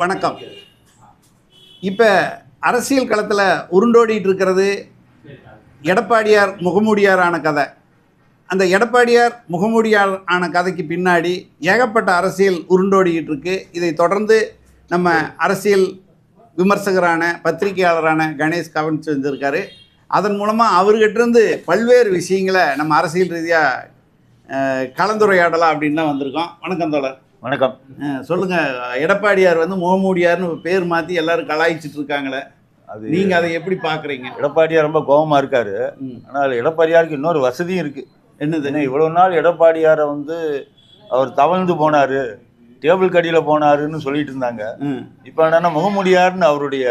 வணக்கம். இப்போ அரசியல் களத்தில் உருண்டோடிட்டு இருக்கிறது எடப்பாடியார் முகமூடியார் ஆன கதை. அந்த எடப்பாடியார் முகமூடியார் ஆன கதைக்கு பின்னாடி ஏகப்பட்ட அரசியல் உருண்டோடிக்கிட்டு இருக்கு. இதை தொடர்ந்து நம்ம அரசியல் விமர்சகரான பத்திரிகையாளரான கணேஷ் கவனிச்சு வந்திருக்காரு. அதன் மூலமாக அவர்கிட்டருந்து பல்வேறு விஷயங்களை நம்ம அரசியல் ரீதியாக கலந்துரையாடலாம் அப்படின்னு தான் வந்திருக்கோம். வணக்கம் தோழர். வணக்கம். அஹ் சொல்லுங்க. எடப்பாடியார் வந்து முகமூடியார்னு பேர் மாத்தி எல்லாரும் கலாய்ச்சிட்டு இருக்காங்களே. அது நீங்க அதை எப்படி பாக்குறீங்க? எடப்பாடியார் ரொம்ப கோபமா இருக்காரு. ஆனால் எடப்பாடியாருக்கு இன்னொரு வசதியும் இருக்கு. என்னது? ஏன்னா இவ்வளவு நாள் எடப்பாடியாரை வந்து அவர் தவழ்ந்து போனாரு டேபிள் கடியில போனாருன்னு சொல்லிட்டு இருந்தாங்க. இப்போ என்னன்னா முகமுடியார்னு அவருடைய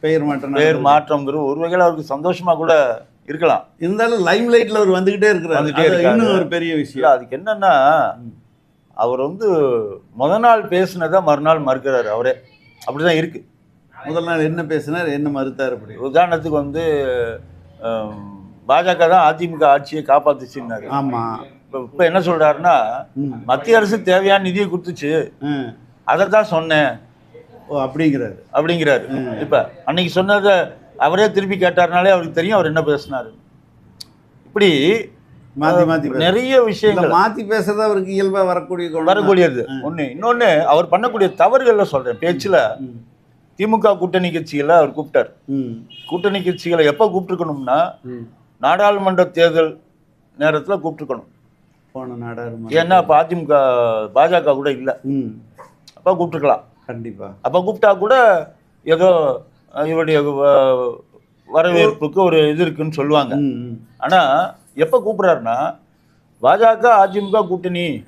பெயர் மாற்றம் பேர் மாற்றம்ங்கிற ஒரு வகையில் அவருக்கு சந்தோஷமா கூட இருக்கலாம். இருந்தாலும் லைம் லைட்ல அவர் வந்துகிட்டே இருக்கிறாரு. இன்னும் ஒரு பெரிய விஷயம். அதுக்கு என்னன்னா அவர் வந்து முத நாள் பேசினதை மறுநாள் மறுக்கிறாரு அவரே. அப்படிதான் இருக்கு. முதல் நாள் என்ன பேசினார் என்ன மறுத்தார் அப்படி? உதாரணத்துக்கு வந்து பாஜக தான் அதிமுக ஆட்சியை காப்பாத்துச்சுன்னாரு. ஆமா. இப்போ இப்போ என்ன சொல்றாருன்னா ம். மத்திய அரசு தேவையான நிதியை கொடுத்துச்சு. அதை தான் சொன்னேன். ஓ அப்படிங்கிறாரு. அப்படிங்கிறாரு. இப்ப அன்னைக்கு சொன்னதை அவரே திருப்பி கேட்டாருனாலே அவருக்கு தெரியும் அவர் என்ன பேசினாரு. இப்படி பேச- நிறைய விஷயங்கள். மாத்தி பேசுறது அவருக்கு இயல்பா வரக்கூடிய. வரக்கூடியது. ஒண்ணு இன்னொன்னு அவர் பண்ணக்கூடிய தவறுகள்ல சொல்றேன். பேச்சுல. திமுக கூட்டணி கட்சிகளை அவர் கூப்பிட்டார். கூட்டணி கட்சிகளை எப்ப கூப்பிட்டுருக்கணும்னா. நாடாளுமன்ற தேர்தல் நேரத்துல கூப்பிட்டுருக்கணும். போன நாடாளுமன்ற ஏன்னா அப்ப அதிமுக பாஜக கூட இல்ல. அப்ப கூப்பிட்டுருக்கலாம். கண்டிப்பா. அப்ப கூப்பிட்டா கூட ஏதோ இவருடைய வரவேற்புக்கு ஒரு இது இருக்குன்னு சொல்லுவாங்க. ம் ம். ஆனா எப்ப கூப்பிடுறாருன்னா பாஜக அதிமுக கூட்டணி.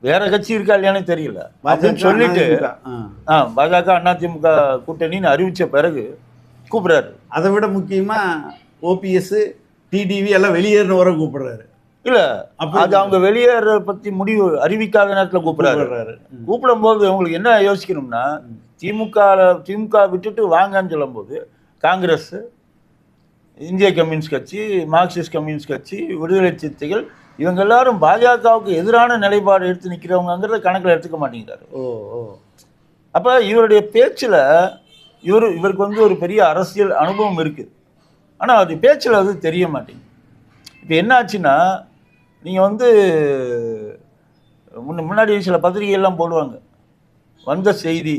வேற கட்சி இருக்கா இல்லையானு தெரியல. அப்படின்னு சொல்லிட்டு. ஆ. பாஜக அதிமுக கூட்டணின்னு அறிவிச்ச பிறகு கூப்பிடுறாரு. அதை விட முக்கியமா ஓபிஎஸ் டிடிவி எல்லாம் வெளியேறின வர கூப்பிடுறாரு. இல்ல அப்ப அது அவங்க வெளியேற பத்தி முடிவு அறிவிக்காத நேரத்துல கூப்பிடுறாரு. கூப்பிடுறாரு. ம். கூப்பிடும்போது உங்களுக்கு என்ன யோசிக்கணும்னா திமுக திமுக விட்டுட்டு வாங்கன்னு சொல்லும்போது காங்கிரஸ் இந்திய கம்யூனிஸ்ட் கட்சி மார்க்சிஸ்ட் கம்யூனிஸ்ட் கட்சி விடுதலை சிறுத்தைகள் இவங்க எல்லாரும் பாஜகவுக்கு எதிரான நிலைப்பாடு எடுத்து நிற்கிறவங்கிறத கணக்கில் எடுத்துக்க மாட்டேங்கிறாரு. ஓ ஓ. அப்போ இவருடைய பேச்சில் இவர் இவருக்கு வந்து ஒரு பெரிய அரசியல் அனுபவம் இருக்குது ஆனால் அது பேச்சில் அது தெரிய மாட்டேங்குது. இப்போ என்ன ஆச்சுன்னா நீங்கள் வந்து முன்ன முன்னாடி சில பத்திரிகையெல்லாம் போடுவாங்க. வந்த செய்தி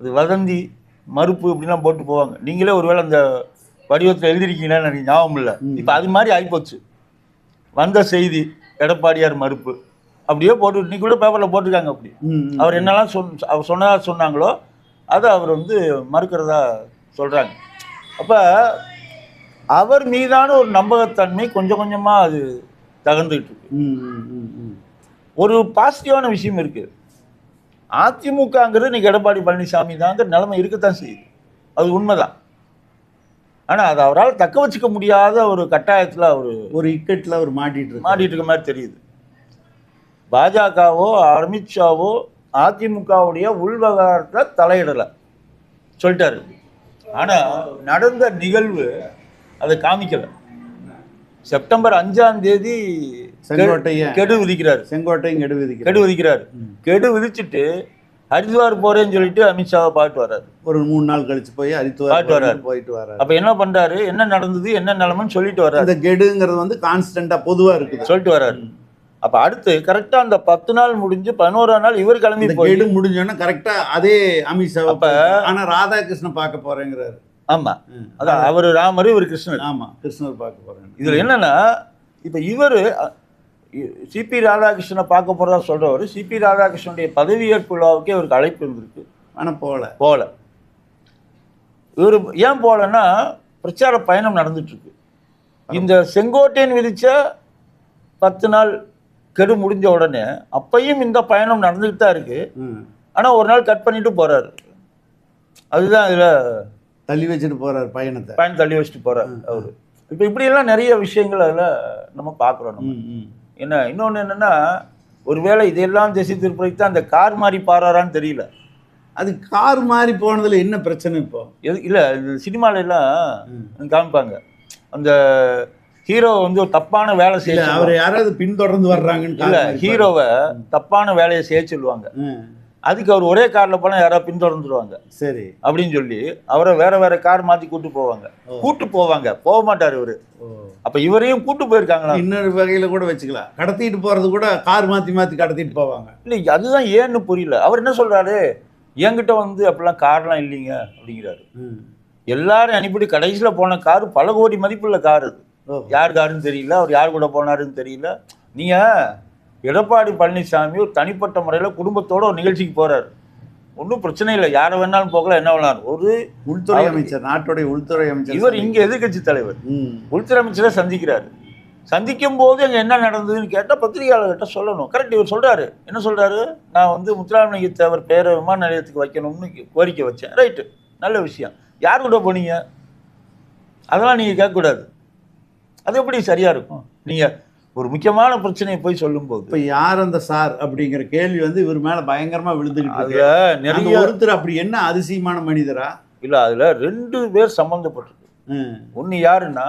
அது வதந்தி மறுப்பு இப்படிலாம் போட்டு போவாங்க. நீங்களே ஒருவேளை அந்த வடிவத்தில் எழுதிருக்கீங்களான்னு எனக்கு ஞாபகம் இல்லை. இப்போ அது மாதிரி ஆகிப்போச்சு வந்த செய்தி எடப்பாடியார் மறுப்பு. அப்படியே போட்டு இன்னைக்கு கூட பேப்பரில் போட்டிருக்காங்க அப்படி. அவர் என்னெல்லாம் சொன் அவர் சொன்னதா சொன்னாங்களோ அதை அவர் வந்து மறுக்கிறதா சொல்கிறாங்க அப்போ அவர் மீதான ஒரு நம்பகத்தன்மை கொஞ்சம் கொஞ்சமாக அது தகர்ந்துகிட்டு இருக்கு. ஒரு பாசிட்டிவான விஷயம் இருக்கு. அதிமுகங்கிறது இன்னைக்கு எடப்பாடி பழனிசாமி தாங்கிற நிலைமை இருக்கத்தான் செய்யுது. அது உண்மைதான். ஆனால் அதை அவரால் தக்க வச்சுக்க முடியாத ஒரு கட்டாயத்தில் அவர் ஒரு இக்கட்ல அவர் மாட்டிட்டு மாட்டிட்டு இருக்க மாதிரி தெரியுது. பாஜகவோ அமித்ஷாவோ அதிமுகவுடைய உள்வகாரத்தை தலையிடலை. சொல்லிட்டாரு. ஆனால் நடந்த நிகழ்வு அதை காமிக்கல. செப்டம்பர் அஞ்சாம் தேதி செங்கோட்டையன் கெடு விதிக்கிறாரு. செங்கோட்டையும் கெடு விதிக்கிறார். கெடு விதிக்கிறாரு. கெடு விதிச்சுட்டு ஹரித்வார் போறேன்னு சொல்லிட்டு அமித்ஷாவை பாட்டு வர்றாரு. ஒரு மூணு நாள் கழிச்சு போய் பாட்டு ஹரித்துவார் வர்றாரு. போயிட்டு வர்றாரு. அப்ப என்ன பண்றாரு? என்ன நடந்தது? என்ன நிலைமைன்னு சொல்லிட்டு வர்றாரு. அந்த கெடுங்கிறது வந்து கான்ஸ்டன்டா பொதுவா இருக்குது. சொல்லிட்டு வர்றாரு. அப்ப அடுத்து கரெக்டா அந்த பத்து நாள் முடிஞ்சு பதினோராம் நாள் இவர் கிளம்பி இந்த கெடு முடிஞ்சோன்னா கரெக்டா அதே அமித்ஷா அப்ப- ஆனா ராதாகிருஷ்ணன் பார்க்க போறேங்கிறாரு. ஆமா. அதான் அவர் ராமர் இவர் கிருஷ்ணர். ஆமா கிருஷ்ணர் பார்க்க போறேன் இதுல என்னன்னா இப்ப இவரு சிபி ராதாகிருஷ்ணனை பார்க்க போறதா சொல்றவர் சிபி ராதாகிருஷ்ணனுடைய பதவியேற்பு விழாவுக்கே இவருக்கு அழைப்பு இருந்திருக்கு ஆனா போல போகல. இவர் ஏன் போகலன்னா பிரச்சார பயணம் நடந்துட்டு இருக்கு இந்த செங்கோட்டையன் விதிச்ச பத்து நாள் கெடு முடிஞ்ச உடனே அப்பையும் இந்த பயணம் நடந்துகிட்டு தான் இருக்கு. ம். ஆனா ஒரு நாள் கட் பண்ணிட்டு போறாரு. அதுதான் இதுல தள்ளி வச்சுட்டு போறாரு பயணத்தை. பயன் தள்ளி வச்சுட்டு போறாரு அவரு. இப்போ இப்படியெல்லாம் நிறைய விஷயங்கள் அதுல நம்ம பார்க்குறோம் நம்ம. என்ன இன்னொன்று என்னன்னா ஒருவேளை இதெல்லாம் திசை திருப்பதிக்கு தான் அந்த கார் மாதிரி பாறாரான்னு தெரியல. அது கார் மாதிரி போனதுல என்ன பிரச்சனை இப்போ? எது இல்லை இது சினிமால எல்லாம் காமிப்பாங்க. அந்த ஹீரோ வந்து ஒரு தப்பான வேலை செய்ய. அவர் யாராவது பின்தொடர்ந்து வர்றாங்கன்னு இல்ல. ஹீரோவை தப்பான வேலையை செய்ய சொல்லுவாங்க. அதுக்கு அவர் ஒரே கார்ல போனா யாராவது பின்தொடர்ந்துருவாங்க. சரி. அப்படின்னு சொல்லி அவரை வேற வேற கார் மாத்தி கூட்டு போவாங்க. கூட்டு போவாங்க. போக மாட்டாரு இவரு. அப்ப இவரையும் கூட்டு போயிருக்காங்களா? இன்னொரு வகையில கூட வச்சுக்கலாம். கடத்திட்டு போறது கூட கார் மாத்தி மாத்தி கடத்திட்டு போவாங்க. இல்ல அதுதான் ஏன்னு புரியல. அவர் என்ன சொல்றாரு? என்கிட்ட வந்து அப்படிலாம் கார்லாம் இல்லைங்க அப்படிங்கிறாரு. எல்லாரும் அனுப்பிட்டு கடைசியில போன கார் பல கோடி மதிப்புள்ள கார். அது. யார் காருன்னு தெரியல. அவர் யார் கூட போனாருன்னு தெரியல. நீங்க எடப்பாடி பழனிசாமி ஒரு தனிப்பட்ட முறையில் குடும்பத்தோட ஒரு நிகழ்ச்சிக்கு போறாரு. ஒன்றும் பிரச்சனை இல்லை. யாரை வேணாலும் போகலாம் என்ன வேணாலும். ஒரு உள்துறை அமைச்சர் நாட்டுடைய உள்துறை அமைச்சர் இவர் இங்க எதிர்க்கட்சி தலைவர். உள்துறை அமைச்சரை சந்திக்கிறாரு. சந்திக்கும் போது அங்கே என்ன நடந்ததுன்னு கேட்டால் பத்திரிகையாளர்கிட்ட சொல்லணும். கரெக்ட் இவர் சொல்றாரு. என்ன சொல்றாரு? நான் வந்து முத்துராமலிங்க தேவர் பேரை விமான நிலையத்துக்கு வைக்கணும்னு கோரிக்கை வச்சேன். ரைட்டு நல்ல விஷயம். யார் கூட போனீங்க? அதெல்லாம் நீங்கள் கேட்கக்கூடாது. அது எப்படி சரியா இருக்கும்? நீங்க ஒரு முக்கியமான பிரச்சனையை போய் சொல்லும்போது இப்ப யார் அந்த சார் அப்படிங்கிற கேள்வி வந்து இவர் மேல பயங்கரமா விழுந்துகிட்டு இருக்கு. அதுல அந்த நிறைய ஒருத்தர் அப்படி என்ன அதிசயமான மனிதரா? இல்ல அதுல ரெண்டு பேர் சம்பந்தப்பட்டிருக்கு. ம். ஒன்று யாருன்னா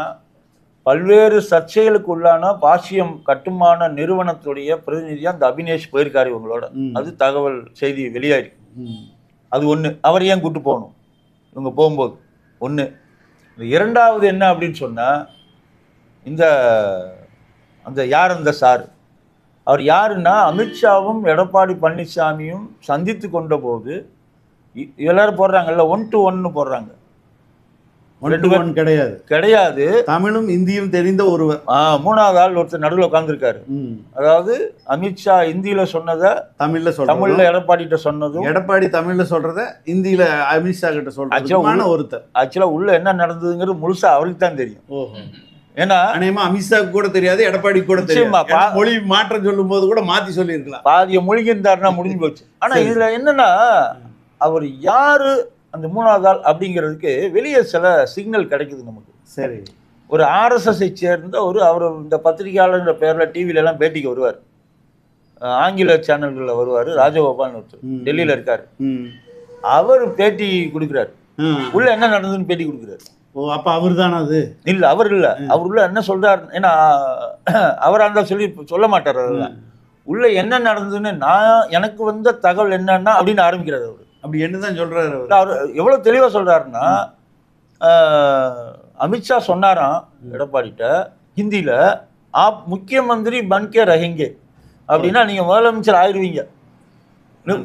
பல்வேறு சர்ச்சைகளுக்கு உள்ளான பாசியம் கட்டுமான நிறுவனத்துடைய பிரதிநிதியா அந்த அபினேஷ் போயிருக்காரு இவங்களோட. அது தகவல் செய்தி வெளியாயிருக்கு. அது ஒன்று அவர் ஏன் கூட்டு போகணும்? இவங்க போகும்போது. ஒன்று இரண்டாவது என்ன அப்படின்னு சொன்னால் இந்த அந்த யார் அந்த சார்? அவர் யாருன்னா அமித்ஷாவும் எடப்பாடி பழனிசாமியும் சந்தித்து கொண்ட போது எல்லாரும் போடுறாங்கல்ல ஒன் டு ஒன்னு போடுறாங்க. கிடையாது. கிடையாது. தமிழும் இந்தியும் தெரிந்த ஒருவர். மூணாவது ஆள் ஒருத்தர் நடுவில் உட்காந்துருக்காரு. அதாவது அமித்ஷா இந்தியில சொன்னதை தமிழ்ல தமிழ்ல சொல்றது எடப்பாடிட்ட சொன்னதும் எடப்பாடி தமிழ்ல சொல்றத இந்தியில அமித்ஷா கிட்ட உள்ள- ஒருத்தர். ஆக்சுவலா உள்ள என்ன நடந்ததுங்கிறது முழுசா அவருக்கு தான் தெரியும். ஓஹோ. ஏன்னா அநேகமா அமித்ஷாக்கு கூட தெரியாது எடப்பாடி கூட ஏன்னா மொழி மாற்றம் சொல்லும் போது கூட மாத்தி சொல்லியிருக்கலாம். பாதிய மொழிகின்றாருன்னா முடிஞ்சு போச்சு. ஆனா. இதுல என்னன்னா அவர் யாரு அந்த மூணாவது ஆள் அப்படிங்கிறதுக்கு வெளியே சில சிக்னல் கிடைக்குது நமக்கு. சரி. ஒரு ஆர்எஸ்எஸ்ஐ சேர்ந்த ஒரு அவர் இந்த பத்திரிகையாளர்ன்ற பேர்ல டிவில எல்லாம் பேட்டிக்கு வருவார். ஆங்கில சேனல்களில் வருவார் ராஜகோபால்னு ஒருத்தர். டெல்லியில இருக்காரு. அவர் பேட்டி கொடுக்குறாரு. உள்ள என்ன நடந்ததுன்னு பேட்டி கொடுக்குறாரு. ஓ அப்ப அவர் தானே அது? இல்ல அவர் இல்ல. அவர் உள்ள என்ன சொல்றாரு? ஏன்னா அவரா இருந்தா சொல்லி சொல்ல மாட்டார் அதெல்லாம் உள்ள என்ன நடந்ததுன்னு நான் எனக்கு வந்த தகவல் என்னன்னா அப்படின்னு ஆரம்பிக்கிறாரு அவர். அப்படி என்னதான் சொல்றாரு அவர்? அவர் எவ்வளவு தெளிவா சொல்றாருன்னா ஆஹ், அமித்ஷா சொன்னாராம் எடப்பாடிட்ட ஹிந்தியில ஆப் முக்கியமந்திரி பன்கே ரஹெங்கே. அப்படின்னா நீங்க முதலமைச்சர் ஆயிருவீங்க.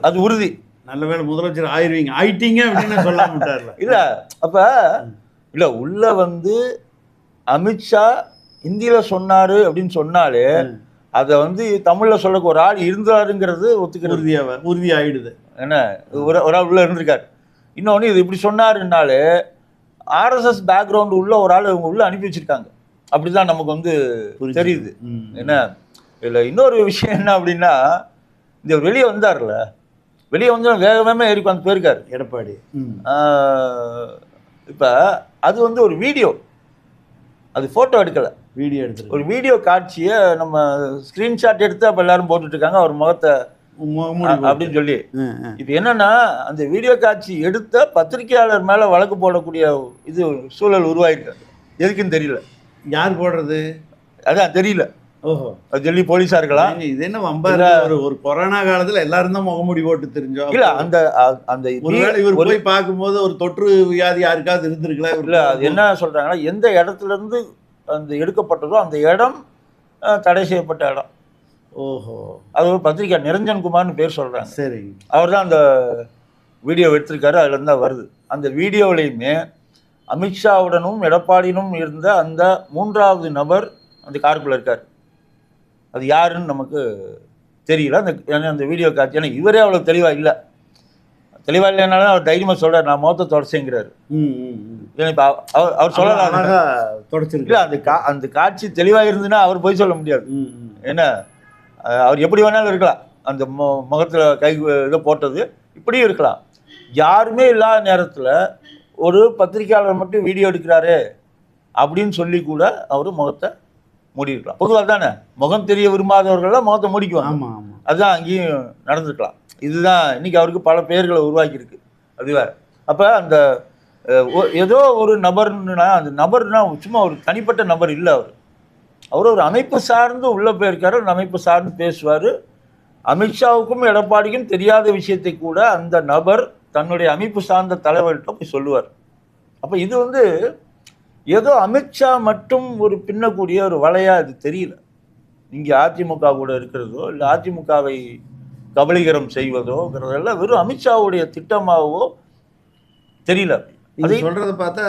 அது உறுதி. நல்ல வேளை முதலமைச்சர் ஆயிருவீங்க. ஆயிட்டீங்க அப்படின்னு சொல்லாம விட்டார்ல? இல்ல அப்ப இல்ல உள்ள வந்து அமித்ஷா ஹிந்தியில சொன்னாரு அப்படின்னு சொன்னாலே. அதை வந்து தமிழ்ல சொல்லக்கு ஒரு ஆள் இருந்தாருங்கிறது ஒத்துக்கிறது. உறுதியா உறுதி ஆயிடுது. என்ன? ஒரு ஒரு ஆள் உள்ள இருந்திருக்காரு. இன்னொன்று இது இப்படி சொன்னாருன்னாலே ஆர்எஸ்எஸ் பேக்ரவுண்ட் உள்ள ஒரு ஆள் இவங்க உள்ள அனுப்பி வச்சிருக்காங்க. அப்படிதான் நமக்கு வந்து. தெரியுது. என்ன? இதுல இன்னொரு விஷயம் என்ன அப்படின்னா இந்த வெளியே வந்தார்ல வெளியே வந்து வேக வேகமாக ஏறி வந்து போயிருக்காரு. எடப்பாடி. இப்ப அது வந்து ஒரு வீடியோ. அது போட்டோ எடுக்கல. வீடியோ எடுத்துருக்கு ஒரு வீடியோ காட்சியை நம்ம ஸ்கிரீன்ஷாட் எடுத்து அப்ப எல்லாரும் போட்டுட்டு இருக்காங்க அவர் முகத்தை. அப்படின்னு சொல்லி. இப்போ என்னன்னா அந்த வீடியோ காட்சி எடுத்த பத்திரிகையாளர் மேல வழக்கு போடக்கூடிய இது சூழல் உருவாயிருக்கு. எதுக்குன்னு தெரியல. யார் போடுறது? அதான் தெரியல. ஓஹோ. அது டெல்லி போலீஸா இருக்கலாம் ஏங்க, இது என்ன வம்பா இருக்கு? ஒரு ஒரு கொரோனா காலத்துல எல்லாரும் தான் முகமூடி போட்டு தெரிஞ்சோம். இல்ல அந்த அ- அந்த ஒருவேளை இவர் போய் பார்க்கும்போது ஒரு தொற்று வியாதி யாருக்காவது இருந்திருக்கலாம் இல்ல அது என்ன சொல்றாங்கன்னா எந்த இடத்துல இருந்து அந்த எடுக்கப்பட்டதோ அந்த இடம் தடை செய்யப்பட்ட இடம். ஓஹோ. அது ஒரு பத்திரிகை நிரஞ்சன் குமார்னு பேர் சொல்றாங்க. சரி அவர் தான் அந்த வீடியோ எடுத்திருக்காரு அதுல இருந்து தான் வருது. அந்த வீடியோவிலையுமே அமித்ஷாவுடனும் எடப்பாடியினும் இருந்த அந்த மூன்றாவது நபர் அந்த காருக்குள்ள இருக்கார். அது யாருன்னு நமக்கு தெரியல. அந்த ஏன்னா அந்த வீடியோ காட்சி ஏன்னா இவரே அவ்வளோ தெளிவாக இல்லை. தெளிவாக இல்லைனாலும் அவர் தைரியமாக சொல்றாரு நான் மொத்த தொடச்சேங்கிறாரு. ம், ம், ம். ஏன்னா இப்போ அவர் அவர் சொல்லலாம் தொடச்சிருக்கு அந்த கா அந்த காட்சி தெளிவாக இருந்துன்னா அவர் போய் சொல்ல முடியாது. என்ன அவர் எப்படி வேணாலும் இருக்கலாம். அந்த மு முகத்தில் கை இதை போட்டது இப்படியும் இருக்கலாம். யாருமே இல்லாத நேரத்தில் ஒரு பத்திரிக்கையாளர் மட்டும் வீடியோ எடுக்கிறாரு அப்படின்னு சொல்லி கூட அவர் முகத்தை மூடியிருக்கலாம். பொதுவாக தானே முகம் தெரிய விரும்பாதவர்கள்லாம் முகத்தை மூடிக்குவாங்க. ஆமா ஆமா. அதுதான் அங்கேயும் நடந்திருக்கலாம். இதுதான் இன்னைக்கு அவருக்கு பல பெயர்களை உருவாக்கியிருக்கு. அது வேற. அப்போ அந்த ஏதோ ஒரு நபர்னா அந்த நபர்னா சும்மா ஒரு தனிப்பட்ட நபர் இல்லை அவர். அவர் ஒரு அமைப்பு சார்ந்து உள்ளே போயிருக்காரு. அந்த அமைப்பு சார்ந்து பேசுவார். அமித்ஷாவுக்கும் எடப்பாடிக்கும் தெரியாத விஷயத்தை கூட அந்த நபர் தன்னுடைய அமைப்பு சார்ந்த தலைவர்கிட்ட போய் சொல்லுவார். அப்போ இது வந்து ஏதோ அமித்ஷா மட்டும் ஒரு பின்னக்கூடிய ஒரு வலையா இது தெரியல. இங்கே அதிமுக கூட இருக்கிறதோ இல்லை அதிமுகவை கபலீகரம் செய்வதோங்கிறதெல்லாம் வெறும் அமித்ஷாவுடைய திட்டமாகவோ தெரியல. அதை சொல்றத பார்த்தா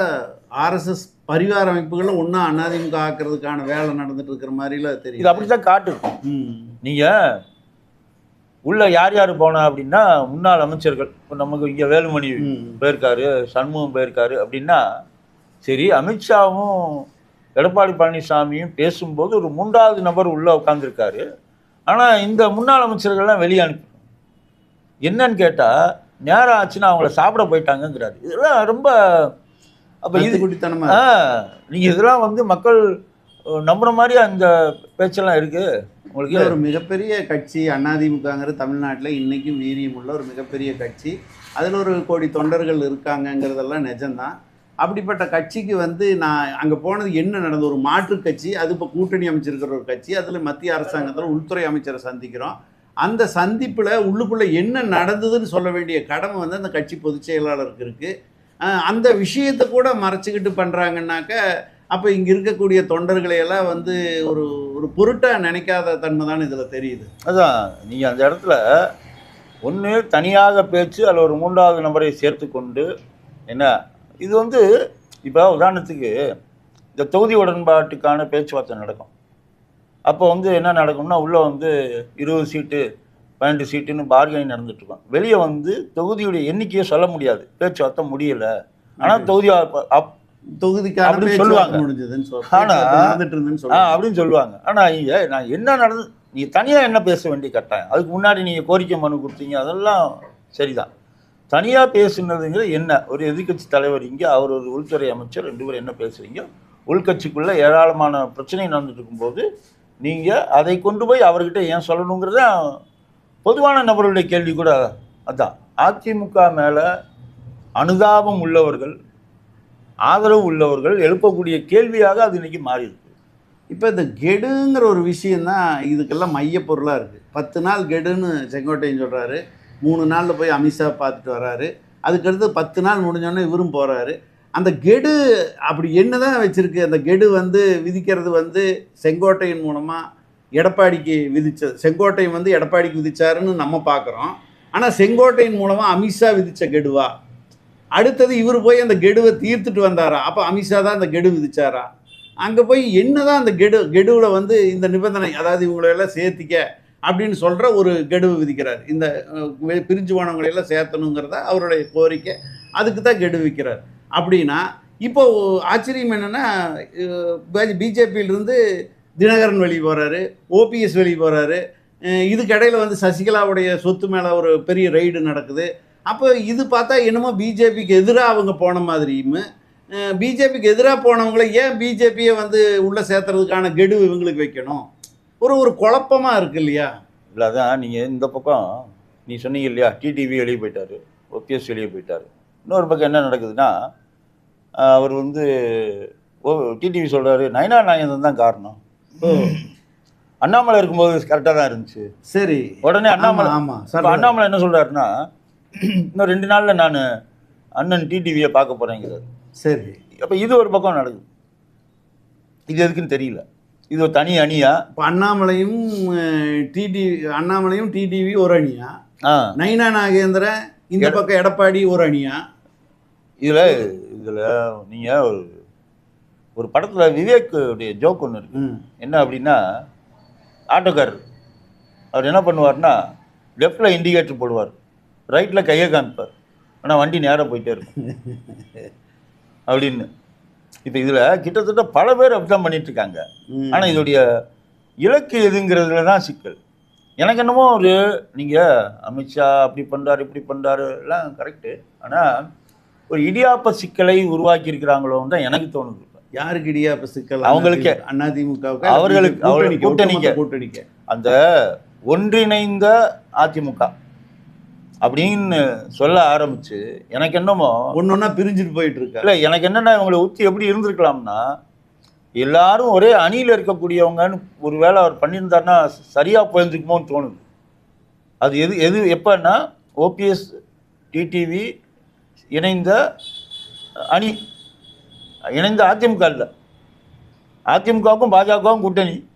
ஆர்எஸ்எஸ் பரிவார அமைப்புகள்ல ஒண்ணா அதிமுக ஆக்குறதுக்கான வேலை நடந்துட்டு இருக்கிற மாதிரில இது தெரியும் அப்படித்தான் காட்டுது. ம். நீங்கள் உள்ள யார் யார் போனா அப்படின்னா முன்னாள் அமைச்சர்கள். இப்போ நமக்கு இங்கே வேலுமணி. போயிருக்காரு சண்முகம் போயிருக்காரு அப்படின்னா சரி அமித்ஷாவும் எடப்பாடி பழனிசாமியும் பேசும்போது ஒரு மூன்றாவது நபர் உள்ளே உட்காந்துருக்காரு ஆனால் இந்த முன்னாள் அமைச்சர்கள்லாம் வெளியே அனுப்பி என்னன்னு கேட்டால் நேரம் ஆச்சுன்னா அவங்கள சாப்பிட போயிட்டாங்கங்கிறாரு. இதெல்லாம் ரொம்ப அப்போ இது கத்துக்குட்டித்தனமா ஆ நீங்கள் இதெல்லாம் வந்து மக்கள் நம்புற மாதிரி அந்த பேச்செல்லாம் இருக்குது உங்களுக்கு? ஒரு மிகப்பெரிய கட்சி அதிமுகங்கிறது தமிழ்நாட்டில் இன்னைக்கும் வீரியமுள்ள ஒரு மிகப்பெரிய கட்சி. அதில் ஒரு கோடி தொண்டர்கள் இருக்காங்கங்கிறதெல்லாம் நிஜம்தான். அப்படிப்பட்ட கட்சிக்கு வந்து நான் அங்கே போனது என்ன நடந்தது? ஒரு மாற்று கட்சி அது இப்போ கூட்டணி அமைச்சிருக்கிற ஒரு கட்சி அதில் மத்திய அரசாங்கத்தில் உள்துறை அமைச்சரை சந்திக்கிறோம். அந்த சந்திப்பில் உள்ளுக்குள்ளே என்ன நடந்ததுன்னு சொல்ல வேண்டிய கடமை வந்து அந்த கட்சி பொதுச் செயலாளருக்கு இருக்குது அந்த விஷயத்தை கூட மறைச்சிக்கிட்டு பண்ணுறாங்கன்னாக்க அப்போ இங்கே இருக்கக்கூடிய தொண்டர்களை எல்லாம் வந்து ஒரு ஒரு பொருட்டாக நினைக்காத தன்மை தான் இதில் தெரியுது. அதான் நீங்கள் அந்த இடத்துல ஒன்று தனியாக பேச்சு அதில் ஒரு மூன்றாவது நபரை சேர்த்து கொண்டு என்ன இது வந்து இப்போ உதாரணத்துக்கு இந்த தொகுதி உடன்பாட்டுக்கான பேச்சுவார்த்தை நடக்கும். அப்போ வந்து என்ன நடக்கும்னா உள்ளே வந்து இருபது சீட்டு பன்னெண்டு சீட்டுன்னு பார்கெனிங் நடந்துட்டு இருக்கும் வெளியே வந்து தொகுதியுடைய எண்ணிக்கையை சொல்ல முடியாது. பேச்சுவார்த்தை முடியல. ஆனால் தொகுதி பேச்சுவார்த்தை சொல்லுவாங்க. முடிஞ்சதுன்னு சொல் ஆனா- பேச்சுவார்த்தை நடந்துட்டு இருந்துன்னு ஆ சொல்லுவாங்க. அப்படின்னு சொல்லுவாங்க. ஆனால் இங்கே நான் என்ன நடந்து நீங்கள் தனியாக என்ன பேச வேண்டிய கட்டாயம்? அதுக்கு முன்னாடி நீங்கள் கோரிக்கை மனு கொடுத்தீங்க அதெல்லாம் சரிதான். தனியாக பேசுனதுங்கிற என்ன? ஒரு எதிர்க்கட்சி தலைவர் இங்கே அவர் ஒரு உள்துறை அமைச்சர் ரெண்டு பேரும் என்ன பேசுகிறீங்க உள்கட்சிக்குள்ளே ஏராளமான பிரச்சனை நடந்துட்டு இருக்கும்போது நீங்கள் அதை கொண்டு போய் அவர்கிட்ட ஏன் சொல்லணுங்கிறத பொதுவான நபர்களுடைய கேள்வி கூட அதான். அதிமுக மேலே அனுதாபம் உள்ளவர்கள் ஆதரவு உள்ளவர்கள் எழுப்பக்கூடிய கேள்வியாக அது இன்றைக்கி மாறியிருக்கு. இப்போ இந்த கெடுங்கிற ஒரு விஷயந்தான் இதுக்கெல்லாம் மையப்பொருளாக இருக்குது பத்து நாள் கெடுன்னு செங்கோட்டையன் சொல்கிறாரு மூணு நாளில் போய் அமித்ஷா பார்த்துட்டு வராரு. அதுக்கடுத்து பத்து நாள் முடிஞ்சோடனே இவரும் போகிறாரு அந்த கெடு அப்படி என்ன தான் வச்சுருக்கு? அந்த கெடு வந்து விதிக்கிறது வந்து செங்கோட்டையின் மூலமாக எடப்பாடிக்கு விதிச்ச செங்கோட்டையன் வந்து எடப்பாடிக்கு விதிச்சாருன்னு நம்ம பார்க்குறோம். ஆனால் செங்கோட்டையின் மூலமாக அமித்ஷா விதித்த கெடுவா? அடுத்தது இவர் போய் அந்த கெடுவை தீர்த்துட்டு வந்தாரா? அப்போ அமித்ஷா தான் அந்த கெடு விதிச்சாரா? அங்கே போய் என்ன தான் அந்த கெடு கெடுவில் வந்து இந்த நிபந்தனை அதாவது இவங்களெல்லாம் சேர்த்திக்க அப்படின்னு சொல்கிற ஒரு கெடுவு விதிக்கிறார். இந்த பிரிஞ்சு போனவங்களை எல்லாம் சேர்த்தணுங்கிறத அவருடைய கோரிக்கை. அதுக்கு தான் கெடு விற்கிறார் அப்படின்னா இப்போ ஆச்சரியம் என்னென்னா பிஜேபியிலிருந்து தினகரன் வெளியே போகிறாரு ஓபிஎஸ் வெளியே போகிறாரு இதுக்கிடையில் வந்து சசிகலாவுடைய சொத்து மேலே ஒரு பெரிய ரெய்டு நடக்குது. அப்போ இது பார்த்தா என்னமோ பிஜேபிக்கு எதிராக அவங்க போன மாதிரியும் பிஜேபிக்கு எதிராக போனவங்களை ஏன் பிஜேபியை வந்து உள்ளே சேர்த்துறதுக்கான கெடு இவங்களுக்கு வைக்கணும்? ஒரு ஒரு குழப்பமாக இருக்கு இல்லையா? இல்லை அதான் நீங்கள் இந்த பக்கம் நீ சொன்னீங்க இல்லையா? டிடிவி வெளியே போயிட்டாரு. ஓபிஎஸ் வெளியே போயிட்டாரு. இன்னொரு பக்கம் என்ன நடக்குதுன்னா அவர் வந்து ஓ டிடிவி சொல்கிறாரு நயனா நாயந்தன் தான் காரணம். அண்ணாமலை இருக்கும்போது கரெக்டாக தான் இருந்துச்சு. சரி. உடனே அண்ணாமலை ஆமாம் இப்போ அண்ணாமலை என்ன சொல்றாருன்னா இன்னும் ரெண்டு நாளில் நான் அண்ணன் டிடிவியை பார்க்க போகிறேங்கிறாரு சரி. அப்போ இது ஒரு பக்கம் நடக்குது. இது எதுக்குன்னு தெரியல. இது ஒரு தனி அணியா? இப்போ அண்ணாமலையும் டிடி அண்ணாமலையும் டிடிவி ஒரு அணியா? ஆ. நைனா நாகேந்திரன் இந்த பக்கம் எடப்பாடி ஒரு அணியா? இதில் இதில் நீங்கள் ஒரு ஒரு படத்தில் விவேக்குடைய ஜோக் ஒன்று இருக்கு. என்ன அப்படின்னா ஆட்டோக்காரர் அவர் என்ன பண்ணுவார்னா லெஃப்டில் இண்டிகேட்டர் போடுவார். ரைட்டில் கையை காமிப்பார். ஆனால் வண்டி நேராக போயிட்டே இருக்கும். அப்படின்னு. இப்போ இதில் கிட்டத்தட்ட பல பேர் அப்படி தான் பண்ணிட்டு இருக்காங்க. ஆனால் இதோடைய இலக்கு எதுங்கிறதுல தான் சிக்கல். எனக்கு என்னமோ ஒரு நீங்கள் அமித்ஷா அப்படி பண்ணுறாரு இப்படி பண்ணுறாரு எல்லாம் கரெக்டு ஆனால் ஒரு இடியாப்ப சிக்கலை உருவாக்கி இருக்கிறாங்களோன்னு தான் எனக்கு தோணுது. யாருக்கு இடியாப்ப சிக்கல்? அவங்களுக்கே. அவர்களுக்கு, அவர்களுக்கு கூட்டணிக்கு. கூட்டணிக்கு. அந்த ஒன்றிணைந்த அதிமுக. அப்படின்னு சொல்ல ஆரம்பிச்சு எனக்கு என்னமோ ஒன்னொன்னா பிரிஞ்சுட்டு போயிட்டு இருக்கா இல்லை எனக்கு என்னென்ன இவங்களை ஊற்றி எப்படி இருந்திருக்கலாம்னா எல்லாரும் ஒரே அணியில் இருக்கக்கூடியவங்கன்னு ஒரு வேளை அவர் பண்ணியிருந்தாருன்னா சரியாக போயிருந்துக்குமோன்னு தோணுது. அது எது எது எப்போன்னா ஓபிஎஸ் டிடிவி இணைந்த அணி இணைந்த அதிமுக இல்லை. அதிமுகவுக்கும் பாஜகவுக்கும் கூட்டணி.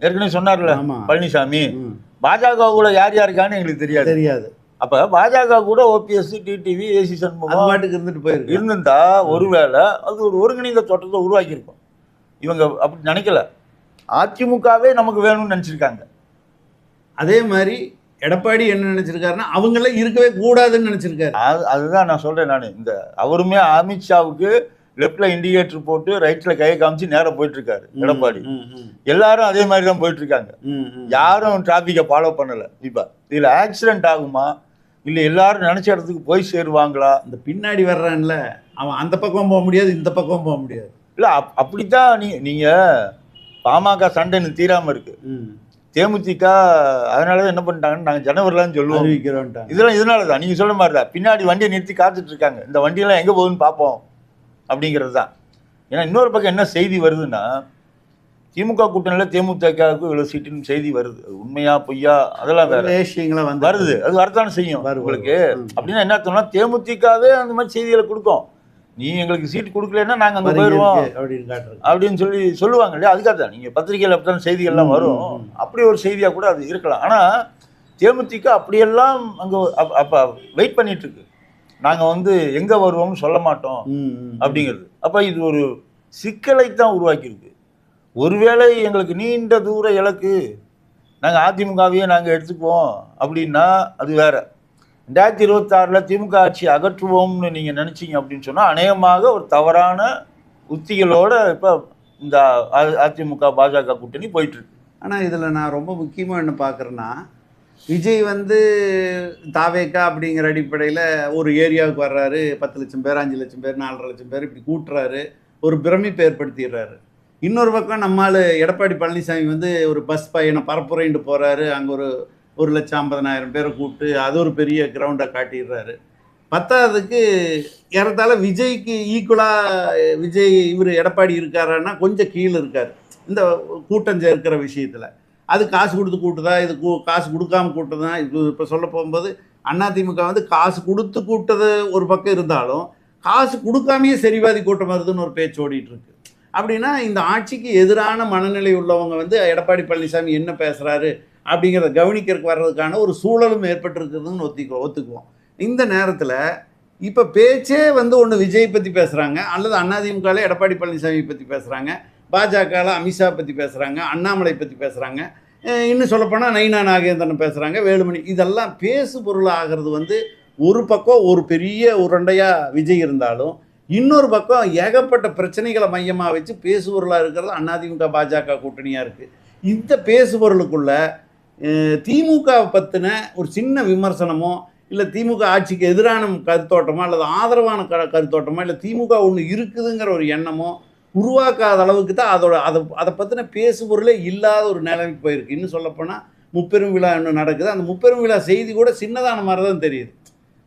ஏற்கனவே சொன்னார்ல. பழனிசாமி. ம். பாஜக கூட யார் யாருக்கான்னு எங்களுக்கு தெரியாது. தெரியாது. அப்போ பாஜக கூட ஓபிஎஸ் டிடிவி ஏசி சண்முகம் பாட்டுக்கு இருந்துட்டு போயிருக்கு. இருந்திருந்தா ஒருவேளை அது ஒரு ஒருங்கிணைந்த தோட்டத்தை உருவாக்கியிருக்கும். இவங்க அப்படி நினைக்கல. அதிமுகவே நமக்கு வேணும்னு நினச்சிருக்காங்க. அதே மாதிரி எடப்பாடி என்ன நினைச்சிருக்காருன்னா அவங்கள இருக்கவே கூடாதுன்னு நினைச்சிருக்காரு. அது அதுதான் நான் சொல்கிறேன் நான். இந்த அவருமே அமித்ஷாவுக்கு லெஃப்ட்ல இண்டிகேட்டர் போட்டு ரைட்ல கையை காமிச்சு நேரா போயிட்டு இருக்காரு எடப்பாடி. எல்லாரும் அதே மாதிரி தான் போயிட்டு இருக்காங்க ம், ம். யாரும் டிராஃபிக்கை ஃபாலோ பண்ணல. இப்ப இதுல ஆக்சிடென்ட் ஆகுமா? இல்ல எல்லாரும் நினைச்ச இடத்துக்கு போய் சேருவாங்களா? அந்த பின்னாடி வர்றான்ல அவன் அந்த பக்கம் போக முடியாது இந்த பக்கம் போக முடியாது. இல்ல அப்- அப்படித்தான் நீ நீங்க பாமக சண்டைன்னு தீராம இருக்கு. தேமுதிக அதனாலதான் என்ன பண்ணிட்டாங்கன்னு நாங்க ஜனவரிலாம் சொல்லுவோம். அறிவிக்கிறோன்ட்டாங்க. இதெல்லாம் இதனால தான் நீங்க சொல்ல மாதிரி தான் பின்னாடி வண்டியை நிறுத்தி காத்துட்டு இருக்காங்க. இந்த வண்டியெல்லாம் எங்க போகுதுன்னு பார்ப்போம் அப்படிங்கிறது தான் ஏன்னா இன்னொரு பக்கம் என்ன செய்தி வருதுன்னா திமுக கூட்டணியில் தேமுதிகவுக்கு இவ்வளவு சீட்டுன்னு செய்தி வருது. உண்மையா பொய்யா? அதெல்லாம் வேற. விஷயங்களா வந்து வருது. அது வரத்தானே செய்யும் உங்களுக்கு. அப்படின்னா என்ன அர்த்தம்னா தேமுதிகவே அந்த மாதிரி செய்திகளை கொடுக்கும். நீ எங்களுக்கு சீட் கொடுக்கலன்னா நாங்க அங்க போயிடுவோம் அப்படின்னு அப்படின்னு சொல்லி சொல்லுவாங்க இல்லையா? அதுக்காக தான் நீங்கள் பத்திரிகையில் அப்படித்தான் செய்திகள்லாம் வரும். அப்படி ஒரு செய்தியாக கூட அது இருக்கலாம். ஆனால் தேமுதிக அப்படியெல்லாம் அங்கே அப்போ வெயிட் பண்ணிட்டு இருக்கு நாங்கள் வந்து எங்கே வருவோம்னு சொல்ல மாட்டோம். அப்படிங்கிறது. அப்போ இது ஒரு சிக்கலை தான் உருவாக்கியிருக்கு. ஒருவேளை எங்களுக்கு நீண்ட தூர இலக்கு. நாங்கள் அதிமுகவையே நாங்கள் எடுத்துக்குவோம். அப்படின்னா அது வேற. ரெண்டாயிரத்தி இருபத்தாறில் திமுக ஆட்சி அகற்றுவோம்னு நீங்கள் நினச்சிங்க அப்படின்னு சொன்னால் அநேகமாக ஒரு தவறான உத்திகளோடு இப்போ இந்த அ- அதிமுக பாஜக கூட்டணி போயிட்டுருக்கு. ஆனால் இதில் நான் ரொம்ப முக்கியமாக என்ன பார்க்குறேன்னா விஜய் வந்து தாவேக்கா அப்படிங்கிற அடிப்படையில் ஒரு ஏரியாவுக்கு வர்றாரு. பத்து லட்சம் பேர் அஞ்சு லட்சம் பேர் நாலரை லட்சம் பேர் இப்படி கூட்டுறாரு. ஒரு பிரமிப்பை ஏற்படுத்திடுறாரு. இன்னொரு பக்கம் நம்மால் எடப்பாடி பழனிசாமி வந்து ஒரு பஸ் பயணம் பரப்புரைண்டு போகிறாரு அங்கே ஒரு ஒரு லட்சம் ஐம்பதனாயிரம் பேரை கூப்பிட்டு அது ஒரு பெரிய கிரவுண்டை காட்டிடுறாரு. பத்தாவதுக்கு ஏறத்தாழ விஜய்க்கு ஈக்குவலாக விஜய் இவர் எடப்பாடி இருக்காருன்னா கொஞ்சம் கீழே இருக்கார். இந்த கூட்டம் சேர்க்கிற விஷயத்தில். அது காசு கொடுத்து கூட்டுதா? இது கூ- காசு கொடுக்காம கூட்டுதா? இது இப்போ சொல்ல போகும்போது அதிமுக வந்து காசு கொடுத்து கூட்டது ஒரு பக்கம் இருந்தாலும் காசு கொடுக்காமையே சரிவாதி கூட்டம் வருதுன்னு ஒரு பேச்சு ஓடிட்டு இருக்கு. அப்படின்னா இந்த ஆட்சிக்கு எதிரான மனநிலை உள்ளவங்க வந்து எடப்பாடி பழனிசாமி என்ன பேசுகிறாரு அப்படிங்கிறத கவனிக்கிறதுக்கு வர்றதுக்கான ஒரு சூழலும் ஏற்பட்டிருக்குதுன்னு ஒத்திக்குவோம் ஒத்துக்குவோம். இந்த நேரத்தில் இப்போ பேச்சே வந்து ஒன்று விஜய் பற்றி பேசுகிறாங்க அல்லது அண்ணாதிமுகவில் எடப்பாடி பழனிசாமி பற்றி பேசுகிறாங்க பாஜகவில் அமித்ஷா பற்றி பேசுகிறாங்க அண்ணாமலை பற்றி பேசுகிறாங்க இன்னும் சொல்லப்போனால் நைனா நாகேந்திரன் பேசுகிறாங்க வேலுமணி. இதெல்லாம் பேசு பொருள் ஆகிறது வந்து ஒரு பக்கம் ஒரு பெரிய உருண்டையாக விஜய் இருந்தாலும் இன்னொரு பக்கம் ஏகப்பட்ட பிரச்சனைகளை மையமாக வச்சு பேசுபொருளாக இருக்கிறது அதிமுக பாஜக கூட்டணியாக இருக்குது இந்த பேசுபொருளுக்குள்ளே திமுக பற்றின ஒரு சின்ன விமர்சனமோ இல்லை திமுக ஆட்சிக்கு எதிரான கருத்தோட்டமோ அல்லது ஆதரவான க கருத்தோட்டமோ இல்லை திமுக ஒன்று இருக்குதுங்கிற ஒரு எண்ணமோ உருவாக்காத அளவுக்கு தான் அதோட அதை அதை பற்றின பேசுபொருளே இல்லாத ஒரு நிலைமைக்கு போயிருக்கு. இன்னும் சொல்லப்போனால் முப்பெரும் விழா இன்னும் நடக்குது. அந்த முப்பெரும் விழா செய்தி கூட சின்னதான மாதிரி தான் தெரியுது.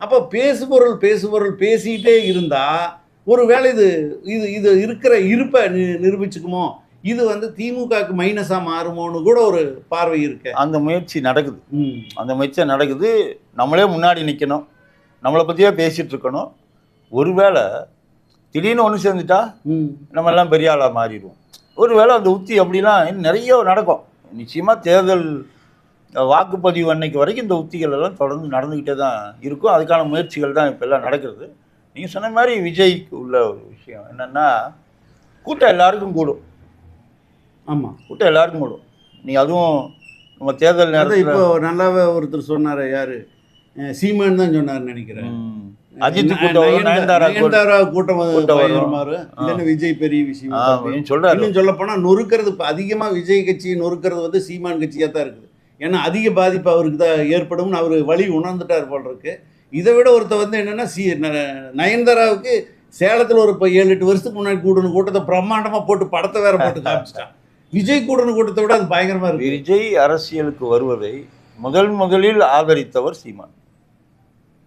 அப்போ பேசுபொருள் பேசுபொருள் பேசிக்கிட்டே இருந்தால் ஒரு வேளை இது இது இது இருக்கிற இருப்பை நிரூபிச்சுக்குமோ? இது வந்து திமுகவுக்கு மைனஸாக மாறுமோன்னு கூட ஒரு பார்வை இருக்கு. அந்த முயற்சி நடக்குது. ம். அந்த முயற்சி நடக்குது. நம்மளே முன்னாடி நிற்கணும் நம்மளை பற்றியே பேசிட்டு இருக்கணும். ஒருவேளை திடீர்னு ஒன்று சேர்ந்துட்டா நம்ம எல்லாம் பெரிய ஆளாக மாறிடுவோம். ஒருவேளை அந்த உத்தி அப்படிலாம் நிறைய நடக்கும். நிச்சயமாக தேர்தல் வாக்குப்பதிவு அன்னைக்கு வரைக்கும் இந்த உத்திகள் எல்லாம் தொடர்ந்து நடந்துக்கிட்டே தான் இருக்கும். அதுக்கான முயற்சிகள் தான் இப்போ எல்லாம் நடக்கிறது. நீங்கள் சொன்ன மாதிரி விஜய்க்கு உள்ள ஒரு விஷயம் என்னென்னா கூட்டம் எல்லாருக்கும் கூடும். ஆமாம் கூட்டம் எல்லாருக்கும் கூடும். நீ அதுவும் நம்ம தேர்தல் நேரத்தில் இப்போ நல்லாவே ஒருத்தர் சொன்னார் யாரு? சீமான் தான் சொன்னார்னு நினைக்கிறேன். அஜித் கூட்டம் கூட்டம் விஜய் பெரிய விஷயம். இன்னும் சொல்ல போனா நொறுக்கிறது அதிகமா விஜய் கட்சி நொறுக்கிறது வந்து சீமான் கட்சியா தான் இருக்குது. ஏன்னா அதிக பாதிப்பு அவருக்கு தான் ஏற்படும்னு அவர் வழி உணர்ந்துட்டார் போல் இருக்கு. இதை விட ஒருத்தர் வந்து என்னன்னா சி நயன்தாராவுக்கு சேலத்துல ஒரு இப்போ ஏழு எட்டு வருஷத்துக்கு முன்னாடி கூடணும் கூட்டத்தை பிரம்மாண்டமா போட்டு படத்தை வேற போட்டு காமிச்சிட்டான். விஜய் கூடணும் கூட்டத்தை விட அது பயங்கரமா இருக்கு. விஜய் அரசியலுக்கு வருவதை முதல் முதலில் ஆதரித்தவர் சீமான்.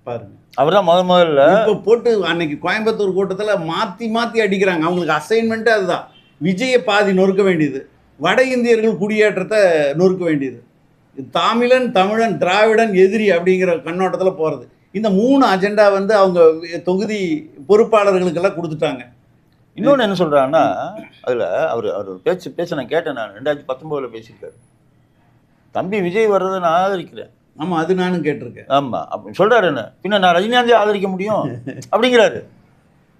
பாருங்க. அவர் தான் முதல் முதல்ல இப்போ போட்டு அன்னைக்கு கோயம்புத்தூர் கூட்டத்துல மாத்தி மாத்தி அடிக்கிறாங்க. அவங்களுக்கு அசைன்மெண்ட்டே அதுதான். விஜயை பாதி நொறுக்க வேண்டியது. வட இந்தியர்கள் குடியேற்றத்தை நொறுக்க வேண்டியது. தமிழன் தமிழன் திராவிடன் எதிரி அப்படிங்கிற கண்ணோட்டத்தில் போகிறது இந்த மூணு அஜெண்டா வந்து அவங்க தொகுதி பொறுப்பாளர்களுக்கெல்லாம் கொடுத்துட்டாங்க. இன்னொன்று என்ன சொல்றாங்கன்னா அதுல அவர் அவர் பேச்சு பேச்ச நான் கேட்டேன் நான். ரெண்டாயிரத்தி பத்தொன்பதுல பேசியிருக்காரு. தம்பி விஜய் வர்றதை நான் ஆதரிக்கிறேன். ஆமாம் அது நானும் கேட்டிருக்கேன். ஆமா அப்படி சொல்றாரு என்ன? பின்ன நான் ரஜினிகாந்தே ஆதரிக்க முடியும்? அப்படிங்கிறாரு.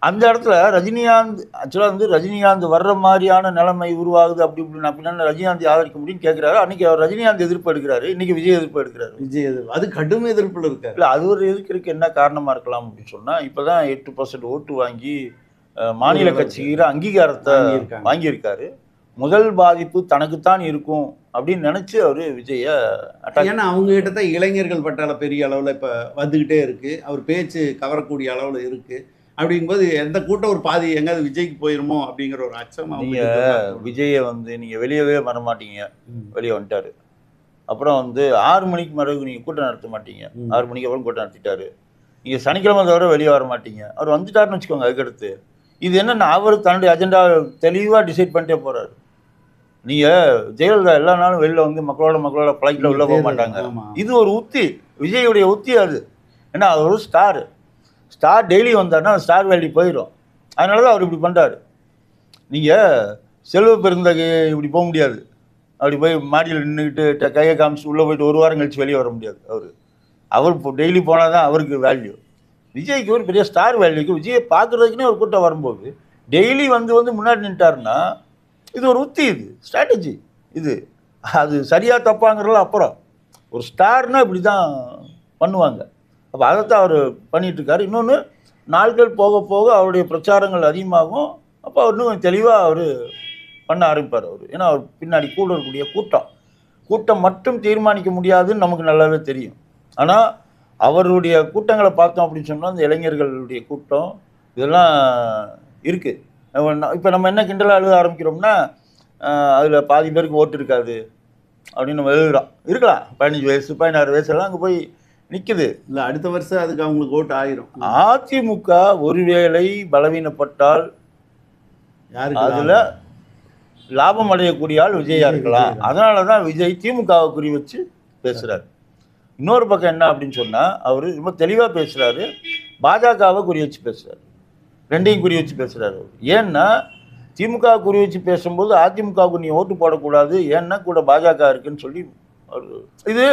அந்த இடத்துல ரஜினிகாந்த் ஆக்சுவலாக வந்து ரஜினிகாந்த் வர்ற மாதிரியான நிலைமை உருவாகுது அப்படி இப்படின்னு அப்படின்னா ரஜினிகாந்த் ஆதரிக்க முடியும்னு கேட்குறாரு அன்னைக்கு அவர் ரஜினிகாந்த் எதிர்ப்பு எடுக்கிறாரு. இன்னைக்கு விஜய் எதிர்ப்பு எடுக்கிறாரு. விஜய் எதிர்ப்பு. அது கடும் எதிர்ப்பில் இருக்காரு. இல்லை அது ஒரு எதிர்க்கிறதுக்கு என்ன காரணமா இருக்கலாம் அப்படின்னு சொன்னா இப்பதான் எட்டு பர்சன்ட் ஓட்டு வாங்கி மாநில கட்சிகிற அங்கீகாரத்தை. வாங்கியிருக்காரு. முதல் பாதிப்பு தனக்குத்தான் இருக்கும் அப்படின்னு நினைச்சு அவரு விஜய ஏன்னா அவங்க கிட்ட தான் இளைஞர்கள் பட்டால பெரிய அளவில் இப்போ வந்துக்கிட்டே இருக்கு. அவர் பேச்சு கவரக்கூடிய அளவில் இருக்கு. அப்படிங்கும்போது எந்த கூட்டம் ஒரு பாதி எங்காவது விஜய்க்கு போயிருமோ அப்படிங்கிற ஒரு அச்சம் அவங்க நீங்க கிட்ட தான் விஜயை வந்து நீங்க வெளியவே வர மாட்டீங்க. வெளியே வந்துட்டாரு. அப்புறம் வந்து ஆறு மணிக்கு பிறகு நீங்க கூட்டம் நடத்த மாட்டீங்க. ஆறு மணிக்கு அப்புறம் கூட்டம் நடத்திட்டாரு. நீங்க சனிக்கிழமை தவிர வெளியே வர மாட்டீங்க. அவர் வந்துட்டாருன்னு வச்சுக்கோங்க அதுக்கடுத்து. இது என்னன்னா அவர் தன்னுடைய அஜெண்டா தெளிவா டிசைட் பண்ணிட்டே போறாரு. நீங்க ஜெயலலிதா எல்லா நாளும் வெளில வந்து மக்களோட மக்களோட பழக்கில உள்ள போக மாட்டாங்க. இது ஒரு உத்தி. விஜயுடைய உத்தி அது. ஏன்னா அவர் ஒரு ஸ்டார் ஸ்டார் டெய்லி வந்தார்னா ஸ்டார் வேல்யூ போயிடும் அதனால தான் அவர் இப்படி பண்ணுறாரு நீங்கள் செல்வ பெருந்தகை இப்படி போக முடியாது. அப்படி போய் மாடியில் நின்றுக்கிட்டு கையை காமிச்சு உள்ளே போயிட்டு ஒரு வாரம் கழிச்சு வெளியே வர முடியாது அவர். அவர் இப்போ டெய்லி போனால் தான் அவருக்கு வேல்யூ விஜய்க்கு ஒரு பெரிய ஸ்டார் வேல்யூக்கு விஜயை பார்க்குறதுக்குன்னே ஒரு கூட்டம் வரும்போது டெய்லி வந்து வந்து முன்னாடி நின்ட்டாருன்னா இது ஒரு உத்தி இது ஸ்ட்ராட்டஜி இது. அது சரியாக தப்பாங்கிறதுல அப்புறம். ஒரு ஸ்டார்னால் இப்படி தான் பண்ணுவாங்க. அப்போ அதைத்தான் அவர் பண்ணிகிட்டு இருக்காரு இன்னொன்று நாட்கள் போக போக அவருடைய பிரச்சாரங்கள் அதிகமாகும். அப்போ அவர் இன்னும் தெளிவாக அவர் பண்ண ஆரம்பிப்பார் அவர். ஏன்னா அவர் பின்னாடி கூட இருக்கக்கூடிய கூட்டம். கூட்டம் மட்டும் தீர்மானிக்க முடியாதுன்னு நமக்கு நல்லாவே தெரியும். ஆனால் அவருடைய கூட்டங்களை பார்த்தோம் அப்படின்னு சொன்னால் அந்த இளைஞர்களுடைய கூட்டம் இதெல்லாம் இருக்குது இப்போ நம்ம என்ன கிண்டலாக எழுத ஆரம்பிக்கிறோம்னா அதில் பாதி பேருக்கு ஓட்டு இருக்காது அப்படின்னு நம்ம எழுதுகிறோம் இருக்கலாம். பதினஞ்சு வயசு பதினாறு வயசுலாம் அங்கே போய் நிற்குது இல்ல அடுத்த வருஷம் அதுக்கு அவங்களுக்கு ஓட்டு ஆயிரும். அதிமுக ஒருவேளை பலவீனப்பட்டால் அதுல லாபம் அடையக்கூடிய ஆள் விஜயா இருக்கலாம். அதனால தான். விஜய் திமுகவை குறி வச்சு பேசுறாரு. இன்னொரு பக்கம் என்ன அப்படின்னு சொன்னா அவர் ரொம்ப தெளிவா பேசுறாரு. பாஜகவை குறி வச்சு பேசுறாரு. ரெண்டையும் குறி வச்சு பேசுறாரு அவரு. ஏன்னா திமுக குறி வச்சு பேசும்போது அதிமுகவுக்கு நீ ஓட்டு போடக்கூடாது. ஏன்னா கூட பாஜக இருக்குன்னு சொல்லி அவர் இது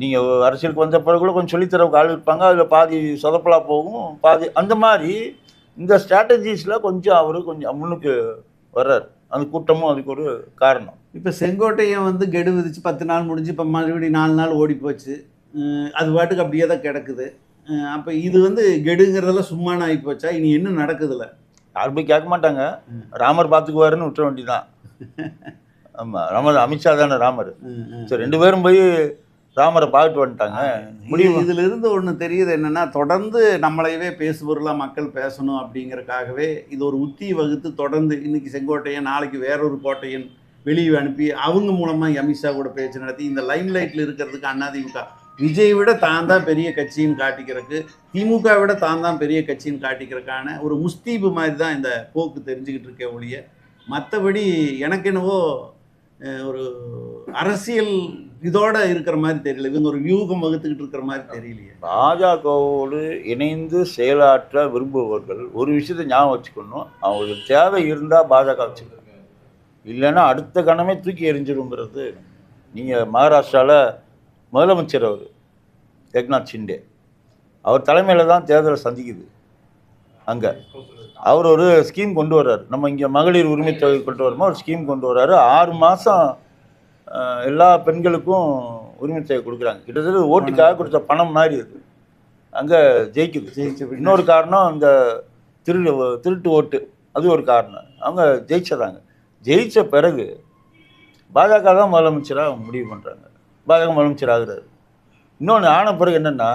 நீங்க அரசியலுக்கு வந்த பிறகு கூட கொஞ்சம் சொல்லித்தரவுக்கு ஆள் இருப்பாங்க. அதுல பாதி சொதப்பலா போகும். பாதி அந்த மாதிரி இந்த ஸ்ட்ராட்டஜிஸ்ல கொஞ்சம் அவரு கொஞ்சம் முன்னுக்கு வர்றாரு. அந்த கூட்டமும் அதுக்கு ஒரு காரணம். இப்போ செங்கோட்டையன் வந்து கெடு விதிச்சு பத்து நாள் முடிஞ்சு இப்போ மறுபடியும் நாலு நாள் ஓடி போச்சு. அது பாட்டுக்கு அப்படியே தான் கிடக்குது. அப்போ இது வந்து கெடுங்கிறதெல்லாம் சும்மான ஆகி போச்சா? இனி என்ன நடக்குதுல்ல யாரும் போய் கேட்க மாட்டாங்க. ராமர் பார்த்துக்குவாருன்னு விட்டுற வேண்டியதான் ஆமா ராமர் அமித்ஷா தானே ராமர். சரி ரெண்டு பேரும் போய் ராமரை பார்த்துட்டு வந்துட்டாங்க. முடிவு இது- இதுல இருந்து ஒன்று தெரியுது என்னன்னா தொடர்ந்து நம்மளையவே பேசுபொருளாக மக்கள் பேசணும் அப்படிங்கறக்காகவே இது ஒரு உத்தி வகுத்து தொடர்ந்து இன்னைக்கு செங்கோட்டையன் நாளைக்கு வேறொரு கோட்டையன் வெளியே அனுப்பி அவங்க மூலமா அமித்ஷா கூட பேச்சு நடத்தி இந்த லைம் லைட்ல இருக்கிறதுக்கு அதிமுக விஜய் விட தான் தான் பெரிய கட்சின்னு காட்டிக்கிறதுக்கு திமுக விட தான் தான் பெரிய கட்சின்னு காட்டிக்கிறதுக்கான ஒரு முஸ்தீபு மாதிரி தான் இந்த போக்கு தெரிஞ்சுக்கிட்டு இருக்க ஒழிய மற்றபடி எனக்கு என்னவோ ஒரு அரசியல் இதோட இருக்கிற மாதிரி தெரியல. இவங்க ஒரு வியூகம் வகுத்துக்கிட்டு இருக்கிற மாதிரி தெரியலையே. பாஜகவோடு இணைந்து செயலாற்ற விரும்புபவர்கள் ஒரு விஷயத்தை ஞாபகம் வச்சுக்கணும். அவங்களுக்கு தேவை இருந்தால் பாஜக வச்சுக்கணும் இல்லைன்னா அடுத்த கணமே தூக்கி எறிஞ்சிடுங்கிறது நீங்கள் மகாராஷ்டிராவில் முதலமைச்சர் அவர் ஏக்நாத் ஷிண்டே. அவர் தலைமையில் தான் தேர்தலை சந்திக்குது. அங்கே. அவர் ஒரு ஸ்கீம் கொண்டு வர்றார். நம்ம இங்கே மகளிர் உரிமை தொகை கொண்டு வரமோ? ஒரு ஸ்கீம் கொண்டு வர்றாரு. ஆறு மாதம் எல்லா பெண்களுக்கும் உரிமை தொகை கொடுக்குறாங்க. கிட்டத்தட்ட ஓட்டுக்காக கொடுத்த பணம் மாதிரி அது. அங்கே ஜெயிக்குது. ஜெயிச்ச. இன்னொரு காரணம் இந்த திரு திருட்டு ஓட்டு. அது ஒரு காரணம். அவங்க ஜெயிச்சதாங்க. ஜெயிச்ச பிறகு பாஜக தான் முதலமைச்சராக முடிவு பண்ணுறாங்க பாஜக முதலமைச்சர் ஆகுறாரு. இன்னொன்று ஆன பிறகு என்னென்னா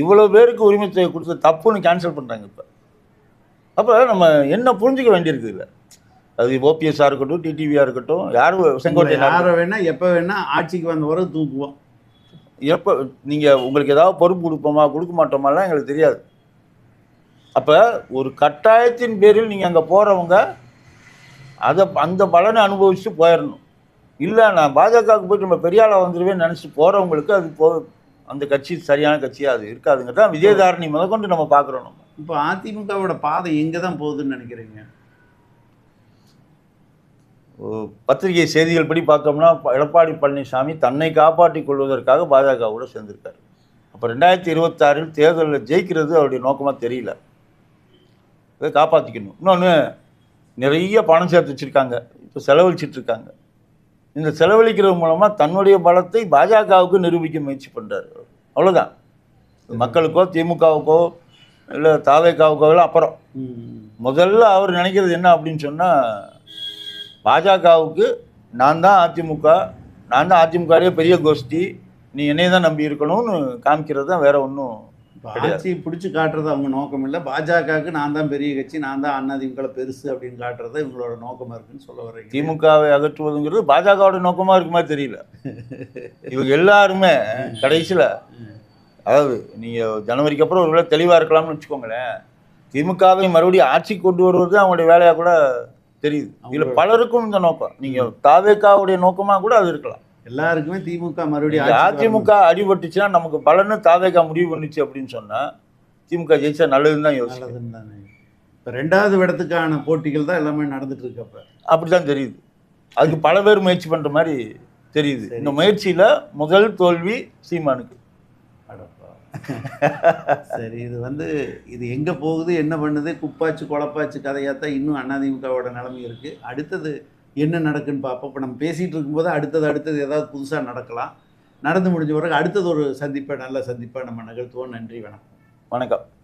இவ்வளோ பேருக்கு உரிமை தொகை கொடுத்து தப்புன்னு கேன்சல் பண்ணுறாங்க இப்போ. அப்போ நம்ம என்ன புரிஞ்சுக்க வேண்டியிருக்கு இல்லை அது ஓபிஎஸ்ஸாக இருக்கட்டும் டிடிவியாக இருக்கட்டும் யாரும் செங்கோட்டையன் யாரை வேணா எப்ப வேணா ஆட்சிக்கு வந்த வரை தூக்குவோம். எப்போ நீங்கள் உங்களுக்கு ஏதாவது பொறுப்பு கொடுப்போமா கொடுக்க மாட்டோமாலாம் எங்களுக்கு தெரியாது. அப்போ ஒரு கட்டாயத்தின் பேரில் நீங்கள் அங்கே போகிறவங்க அதை அந்த பலனை அனுபவிச்சுட்டு போயிடணும். இல்லை நான் பாஜகவுக்கு போயிட்டு நம்ம பெரிய ஆளாக வந்துடுவேன்னு நினச்சிட்டு போகிறவங்களுக்கு அது போ அந்த கட்சி சரியான கட்சியாக அது இருக்காதுங்க தான் விஜயதாரணி முதற்கொண்டு நம்ம பார்க்குறோம் நம்ம. இப்போ அதிமுகவோட பாதை எங்கே தான் போகுதுன்னு நினைக்கிறீங்க? பத்திரிகை செய்திகள் படி பார்த்தோம்னா எடப்பாடி பழனிசாமி தன்னை காப்பாற்றிக் கொள்வதற்காக பாஜகவோட சேர்ந்திருக்காரு. அப்போ ரெண்டாயிரத்தி இருபத்தாறில் தேர்தலில் ஜெயிக்கிறது அவருடைய நோக்கமாக தெரியல. இதை காப்பாற்றிக்கணும் இன்னொன்று நிறைய பணம் சேர்த்து வச்சுருக்காங்க. இப்போ செலவழிச்சிட்டு இருக்காங்க. இந்த செலவழிக்கிறது மூலமாக தன்னுடைய பலத்தை பாஜகவுக்கு நிரூபிக்க முயற்சி பண்ணுறாரு அவ்வளோதான் மக்களுக்கோ திமுகவுக்கோ இல்லை தாவேக்காவுக்கோ எல்லாம் அப்புறம். முதல்ல அவர் நினைக்கிறது என்ன அப்படின்னு சொன்னால் பாஜகவுக்கு நான் தான் அதிமுக நான் தான் அதிமுகவே பெரிய கோஷ்டி. நீ என்னைய தான் நம்பி இருக்கணும்னு காமிக்கிறது தான் வேற ஒன்றும் ஆட்சியை பிடிச்சி காட்டுறது அவங்க நோக்கம் இல்லை. பாஜகவுக்கு நான் தான் பெரிய கட்சி நான் தான் அண்ணாதிமுக பெருசு அப்படின்னு காட்டுறது இவங்களோட நோக்கமாக இருக்குன்னு சொல்ல வர்றீங்க. திமுகவை அகற்றுவதுங்கிறது பாஜகவோட நோக்கமாக இருக்குமா தெரியல. இவங்க எல்லாருமே கடைசியில் அதாவது நீங்கள் ஜனவரிக்கு அப்புறம் ஒரு வேளை தெளிவாக இருக்கலாம்னு வச்சுக்கோங்களேன். திமுகவை மறுபடியும் ஆட்சிக்கு கொண்டு வருவது அவங்களுடைய வேலையாக கூட தெரியுது. இதில் பலருக்கும் இந்த நோக்கம். நீங்கள் தாவேக்காவுடைய நோக்கமாக கூட அது இருக்கலாம். எல்லாருக்குமே திமுக மறுபடியும். அதிமுக அடிபட்டுச்சுன்னா நமக்கு பலன்னு தாவேக்கா முடிவு பண்ணுச்சு அப்படின்னு சொன்னா திமுக ஜெயிச்சா நல்லதுன்னு தான் யோசிக்கும் தானே இப்போ ரெண்டாவது இடத்துக்கான போட்டிகள் தான் எல்லாமே நடந்துட்டு இருக்கு அப்ப. அப்படிதான் தெரியுது. அதுக்கு பல பேர் முயற்சி பண்ற மாதிரி தெரியுது. இந்த முயற்சியில முதல் தோல்வி சீமானுக்கு. சரி இது வந்து இது எங்கே போகுது என்ன பண்ணுது குப்பாச்சு குழப்பாச்சு கதையாக தான் இன்னும் அண்ணாதிமுகவோட நிலைமை இருக்குது அடுத்தது என்ன நடக்குன்னு பார்ப்போம். இப்போ நம்ம பேசிகிட்டு இருக்கும்போது அடுத்தது அடுத்தது ஏதாவது புதுசாக நடக்கலாம். நடந்து முடிஞ்ச பிறகு அடுத்தது ஒரு சந்திப்பை நல்ல சந்திப்பை நம்ம நிகழ்த்துவோம் நன்றி வணக்கம். வணக்கம்.